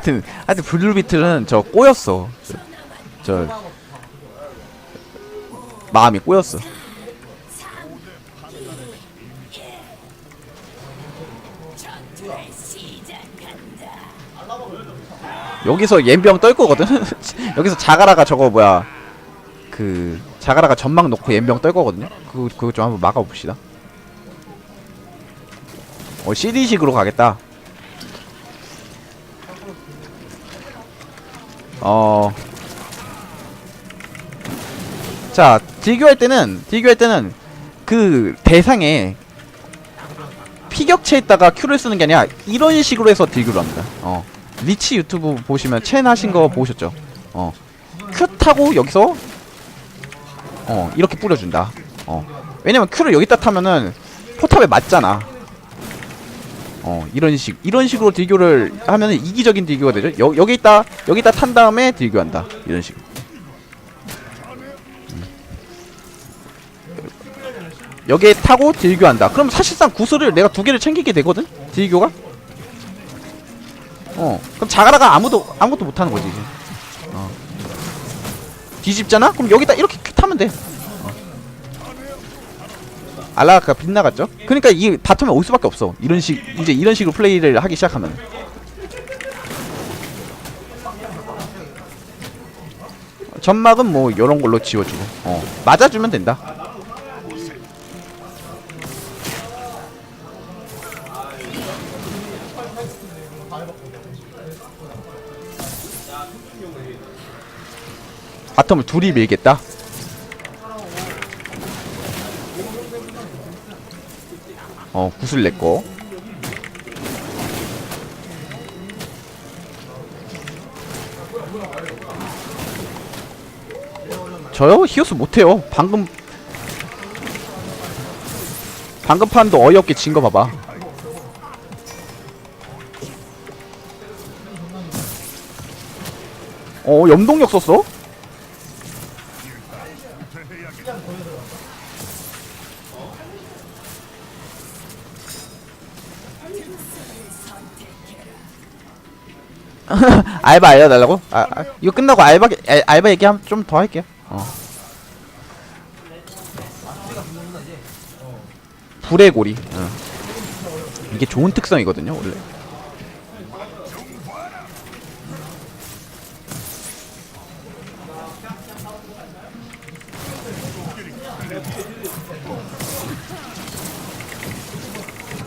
하여튼 하여튼 블루비틀은 저 꼬였어. 저, 저 마음이 꼬였어. 여기서 옌병 떨 거거든. 여기서 자가라가 저거 뭐야 그 자가라가 전망 놓고 옌병 떨 거거든요. 그거 그거 좀 한번 막아 봅시다. 어 CD식으로 가겠다. 어. 자, 딜교할 때는 딜교할 때는 그 대상에 피격체에다가 Q를 쓰는 게 아니라 이런 식으로 해서 딜교를 합니다. 어. 리치 유튜브 보시면 첸 하신 거 보셨죠? 어. Q 타고 여기서 어, 이렇게 뿌려준다. 어. 왜냐면 Q를 여기다 타면은 포탑에 맞잖아. 어 이런 식 이런 식으로 딜교를 하면은 이기적인 딜교가 되죠. 여, 여기 있다 여기다 탄 다음에 딜교한다 이런 식. 음. 여기에 타고 딜교한다. 그럼 사실상 구슬을 내가 두 개를 챙기게 되거든. 딜교가. 어 그럼 자가라가 아무도 아무것도 못하는 거지 이제. 어. 뒤집잖아? 그럼 여기다 이렇게 타면 돼. 알라가 빗나갔죠? 그러니까 이 바텀에 올 수밖에 없어. 이런 식 이제 이런 식으로 플레이를 하기 시작하면. 점막은 뭐 이런 걸로 지워주고, 어 맞아주면 된다. 바텀을 둘이 밀겠다. 어 구슬 냈고 저요? 히오스 못해요 방금 방금 판도 어이없게 진 거 봐봐 어 염동력 썼어? 알바 알려달라고? 아, 아 이거 끝나고 알바 알, 알바 얘기 좀 더 할게요. 어. 불의 고리. 어. 이게 좋은 특성이거든요, 원래.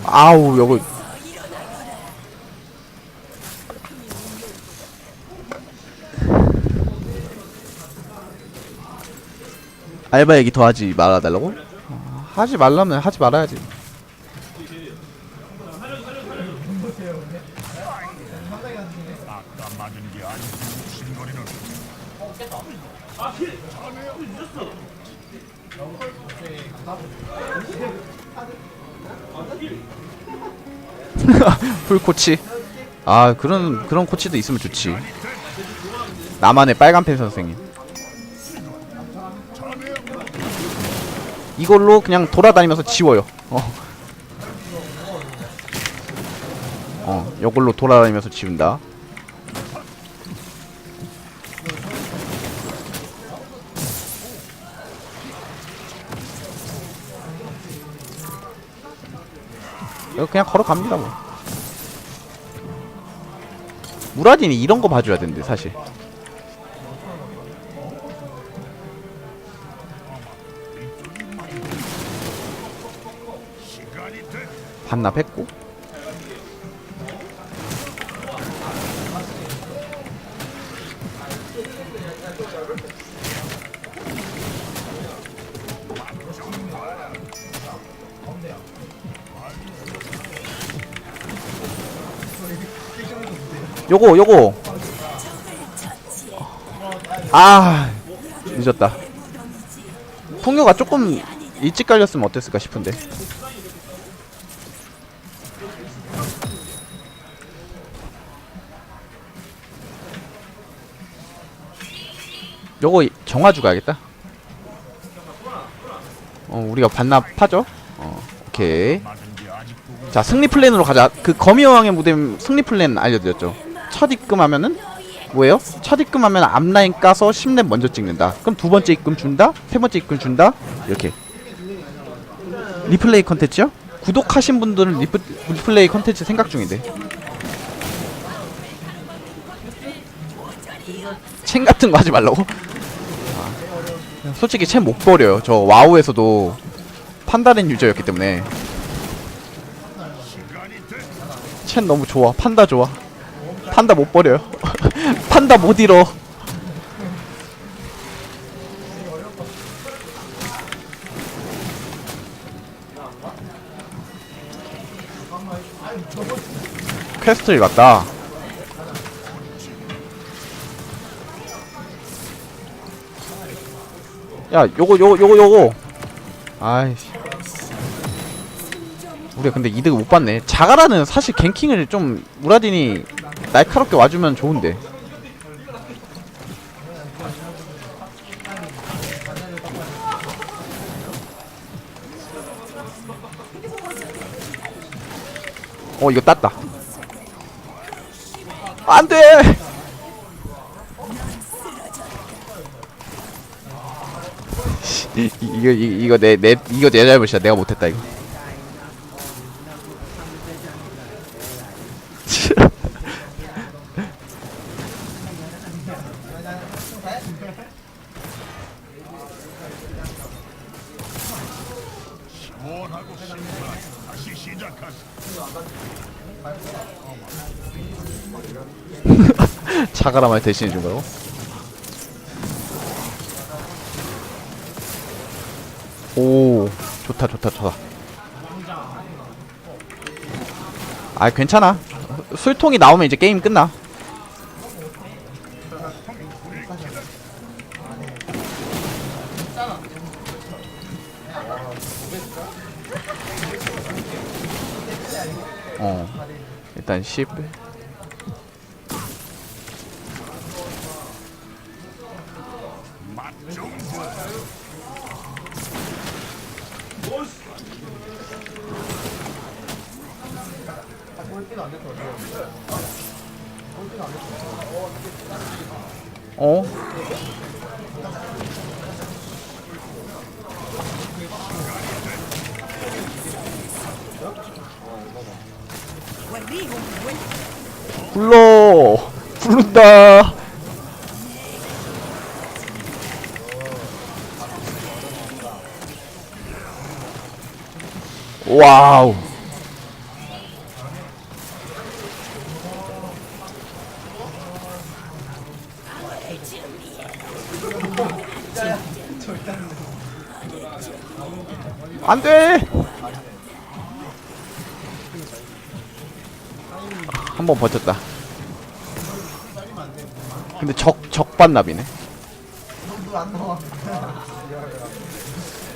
아우, 요거 알바 얘기 더 하지 말아달라고? 어, 하지 말라면 하지 말아야지. 풀 코치. 아 그런 그런 코치도 있으면 좋지. 나만의 빨간 펜 선생님. 이걸로 그냥 돌아다니면서 지워요. 어. 어, 이걸로 돌아다니면서 지운다. 이거 그냥 걸어갑니다 뭐. 무라딘이 이런 거 봐줘야 되는데 사실. 반납했고. 요거 요거. 아 늦었다. 풍요가 조금 일찍 깔렸으면 어땠을까 싶은데 요거 정화주 가야겠다. 어, 우리가 반납하죠? 어, 오케이. 자, 승리 플랜으로 가자. 그 거미여왕의 무대 승리 플랜 알려드렸죠. 첫첫 입금하면은 뭐예요? 첫 입금하면 앞라인 까서 10렙 먼저 찍는다. 그럼 두 번째 입금 준다. 세 번째 입금 준다. 이렇게 리플레이 컨텐츠요? 구독하신 분들은 리플, 리플레이 컨텐츠 생각 중인데. chen 같은 거 하지 말라고? 아, 솔직히 chen 못 버려요. 저 와우에서도 판다된 유저였기 때문에. chen 너무 좋아. 판다 좋아. 판다 못 버려요. 판다 못 잃어. 퀘스트를 갔다. 야, 요거 요거 요거 요거. 아이씨. 우리가 근데 이득을 못 봤네. 자가라는 사실 갱킹을 좀 무라딘이 날카롭게 와주면 좋은데. 어 이거 땄다. 안 돼. 이거 이, 이거 내 내 이거 내 잘못이야. 내가 못했다 이거. 차가라 말 대신해 준 거라고? 오 좋다 좋다 좋다. 아 괜찮아. 술통이 나오면 이제 게임 끝나. 어 일단 10 어? 불러! 부른다! 와우 안 돼 한 번 버텼다. 근데 적 적반납이네.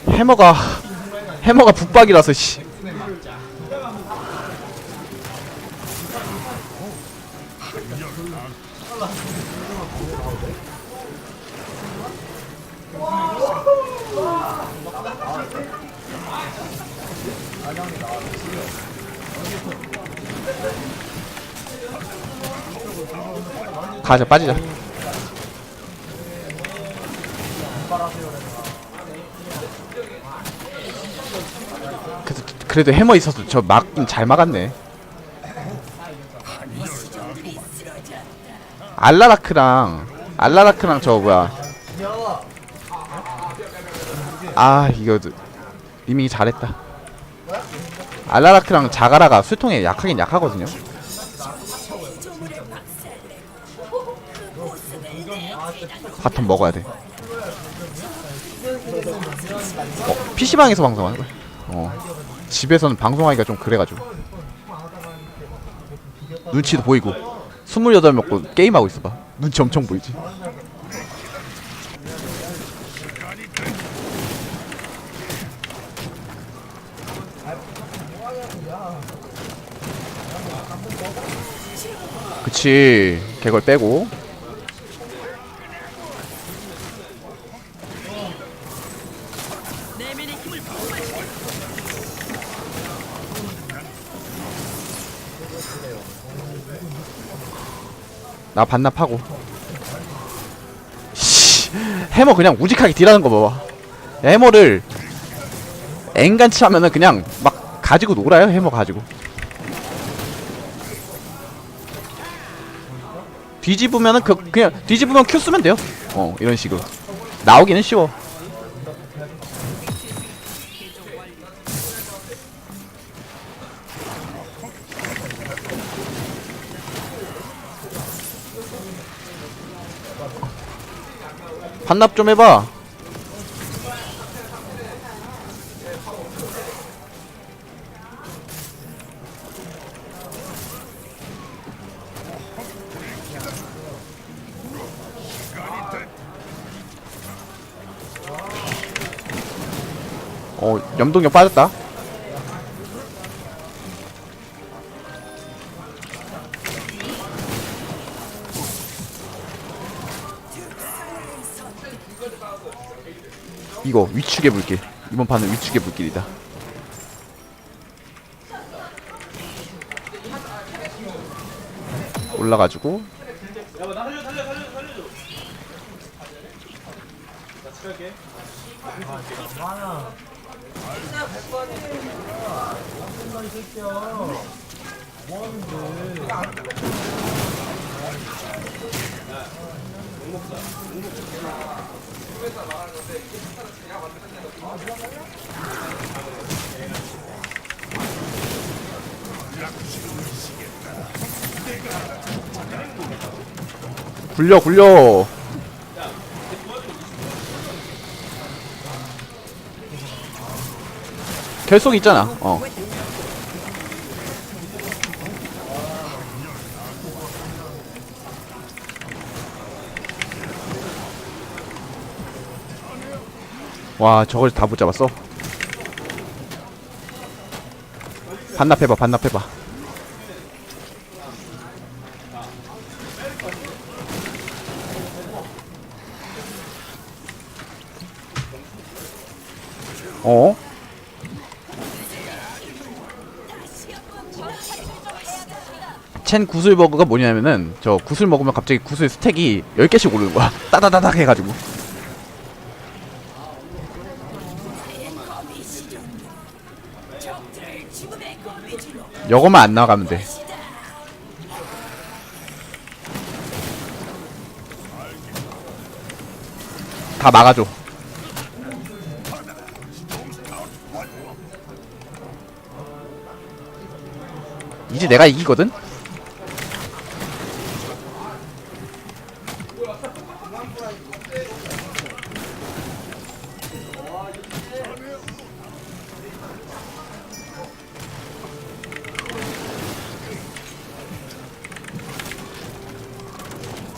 해머가 해머가 북박이라서 씨 가자 빠지자. 그래도, 그래도 해머 있어서 저 막긴 잘 막았네. 알라라크랑 알라라크랑 저 뭐야? 아 이거 이미 잘했다 알라라크랑 자가라가 수통에 약하긴 약하거든요 바텀 먹어야 돼. 어, PC방에서 방송하는 거야? 어. 집에서는 방송하기가 좀 그래가지고. 눈치도 보이고. 28 먹고 게임하고 있어봐. 눈치 엄청 보이지. 그치. 개걸 빼고. 나 반납하고 씨 해머 그냥 우직하게 딜하는 거 봐봐 해머를 앵간치 하면은 그냥 막 가지고 놀아요 해머 가지고 뒤집으면은 그 그냥 뒤집으면 큐 쓰면 돼요. 어 이런 식으로. 나오기는 쉬워. 반납 좀 해봐 염동력 빠졌다. 이거 위축의 불길. 이번 판은 위축의 불길이다. 올라가지고 굴려 굴려 결속 있잖아 어 와, 저걸 다못 잡았어. 반납해봐, 반납해봐. 첸 구슬 버그가 뭐냐면은 저 구슬 먹으면 갑자기 구슬 스택이 10개씩 오르는 거야. 따다다닥 해가지고. 요거만 안 나가면 돼. 다 막아줘. 이제 내가 이기거든?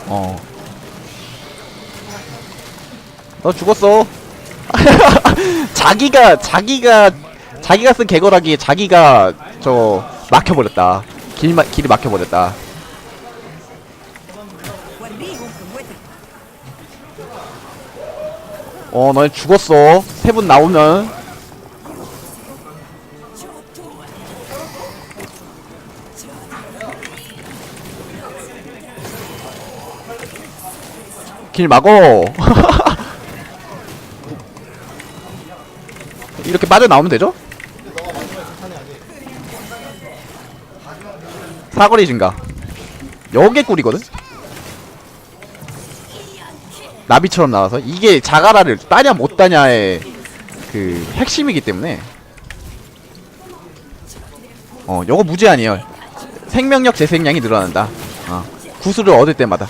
어. 너 죽었어. 자기가 자기가 자기가 쓴 개거라기에 자기가 저 막혀버렸다. 길 마, 길이 막혀버렸다. 어, 너네 죽었어. 세 분 나오면. 길 막어. 이렇게 빠져 나오면 되죠? 사거리 증가. 여기 꿀이거든. 나비처럼 나와서 이게 자가라를 따냐 못 따냐의 그 핵심이기 때문에 어 요거 무제한이에요 생명력 재생량이 늘어난다 어 구슬을 얻을 때마다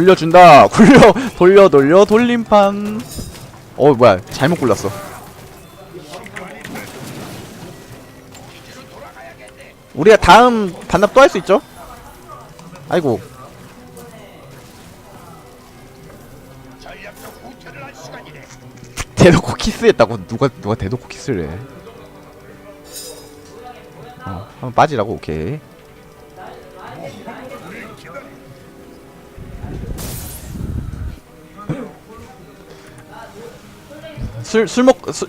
굴려준다. 굴려 돌려 돌려. 돌림판. 어 뭐야. 잘못 굴렸어. 우리가 다음 반납 또 할 수 있죠? 아이고. 대놓고 키스했다고? 누가 누가 대놓고 키스를 해? 어 한번 빠지라고. 오케이 술 술 먹 술,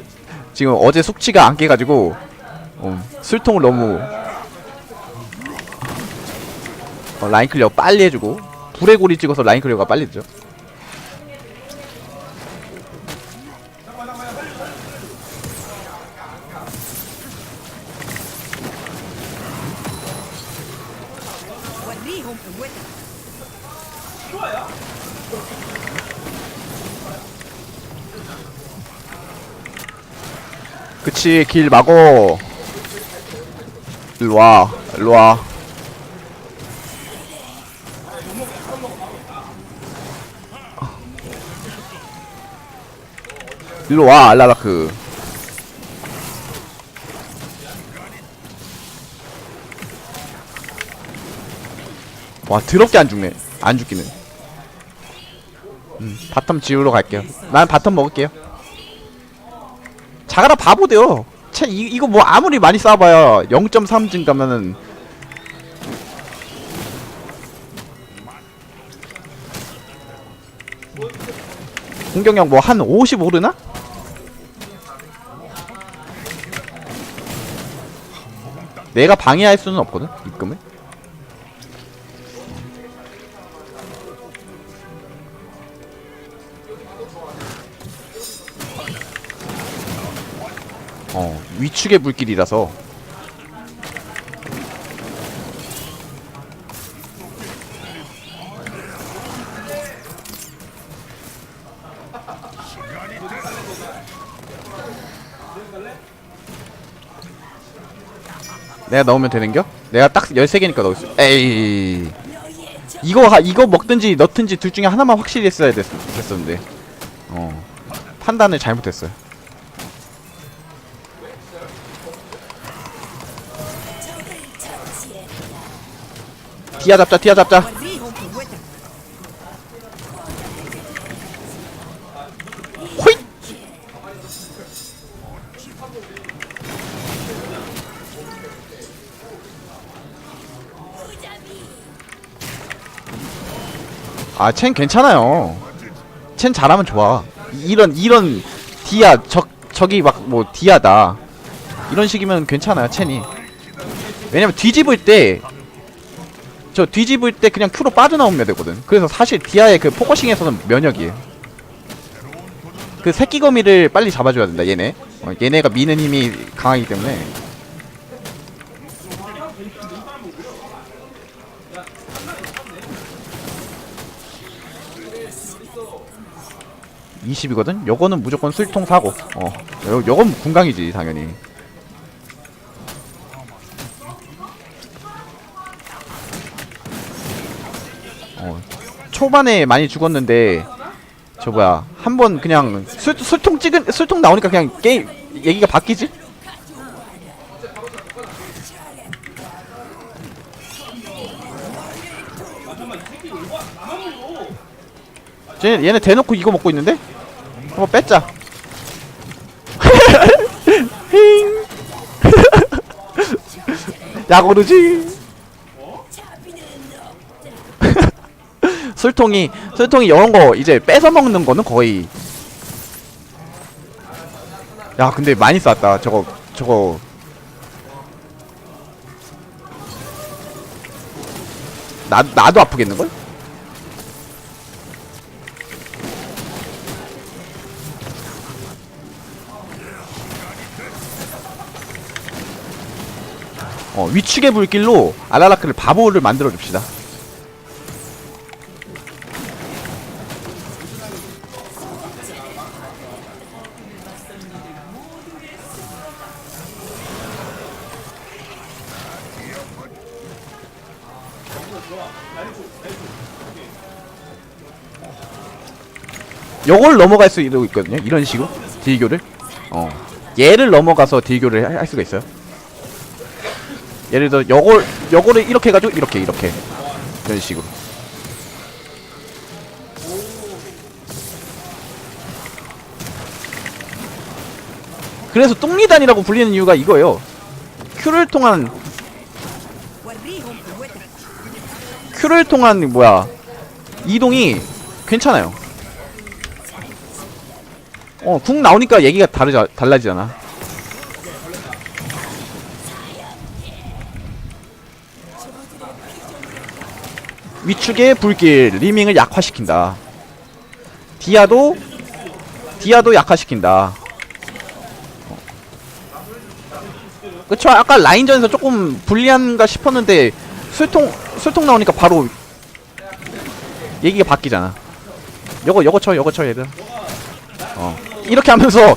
지금 어제 숙취가 안 깨가지고 어, 술통을 너무 어, 라인 클리어 빨리 해주고 불의 고리 찍어서 라인 클리어가 빨리 되죠. 그치 길 막어. 일로와 일로와. 일로와 알라라크. 와 더럽게 안 죽네. 안 죽기는. 음, 바텀 지우러 갈게요. 난 바텀 먹을게요. 자가라 바보 돼요. 채 이, 이거 뭐 아무리 많이 쌓아봐야 0.3 증가면은 공격력 뭐 한 50 오르나? 내가 방해할 수는 없거든 입금을 어 위축의 불길이라서. 내가 넣으면 되는겨? 내가 딱 13개니까 넣을 수 에이. 이거 하, 이거 먹든지 넣든지 둘 중에 하나만 확실히 했어야 됐, 됐었는데. 어 판단을 잘못했어요 디아 잡자 디아 잡자. 호잇! 아챈 괜찮아요. 챈 잘하면 좋아. 이런 이런 디아 적 저기 막 뭐 디아다. 이런 식이면 괜찮아요 챈이. 왜냐면 뒤집을 때 저 뒤집을 때 그냥 큐로 빠져나오면 되거든. 그래서 사실 디아의 그 포커싱에서는 면역이에요. 그 새끼 거미를 빨리 잡아줘야 된다 얘네. 어, 얘네가 미는 힘이 강하기 때문에. (20이거든) 요거는 무조건 술통 사고. 어 요, 요건 군강이지 당연히 어 초반에 많이 죽었는데 저 뭐야 한 번 그냥 술, 술통 찍은 술통 나오니까 그냥 게임 얘기가 바뀌지? 쟤 얘네 대놓고 이거 먹고 있는데? 한번 뺐자. 힝. 야고르지. 술통이 술통이 이런 거 이제 뺏어 먹는 거는 거의 야 근데 많이 쌌다 저거 저거 나 나도 아프겠는 걸? 어 위축의 불길로 알라라크를 바보를 만들어 줍시다. 요걸 넘어갈 수 있거든요. 이런 식으로 딜교를. 어. 얘를 넘어가서 딜교를 할 수가 있어요. 예를 들어 요걸 요거를 이렇게 해가지고 이렇게 이렇게. 이런 식으로. 그래서 똥리단이라고 불리는 이유가 이거예요. 큐를 통한 큐를 통한 뭐야? 이동이 괜찮아요. 어, 궁 나오니까 얘기가 다르자, 달라지잖아. 위축의 불길, 리밍을 약화시킨다. 디아도, 디아도 약화시킨다. 어. 그쵸, 아까 라인전에서 조금 불리한가 싶었는데, 술통, 술통 나오니까 바로 얘기가 바뀌잖아. 요거, 요거 쳐, 요거 쳐, 얘들. 어. 이렇게 하면서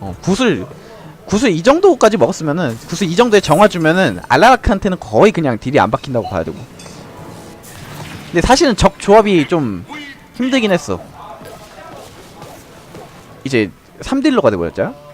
어, 굿을 굿을 이 정도까지 먹었으면은 굿을 이 정도에 정화 주면은 알라라크한테는 거의 그냥 딜이 안 박힌다고 봐야 되고. 근데 사실은 적 조합이 좀 힘들긴 했어. 이제 3딜러가 돼버렸죠?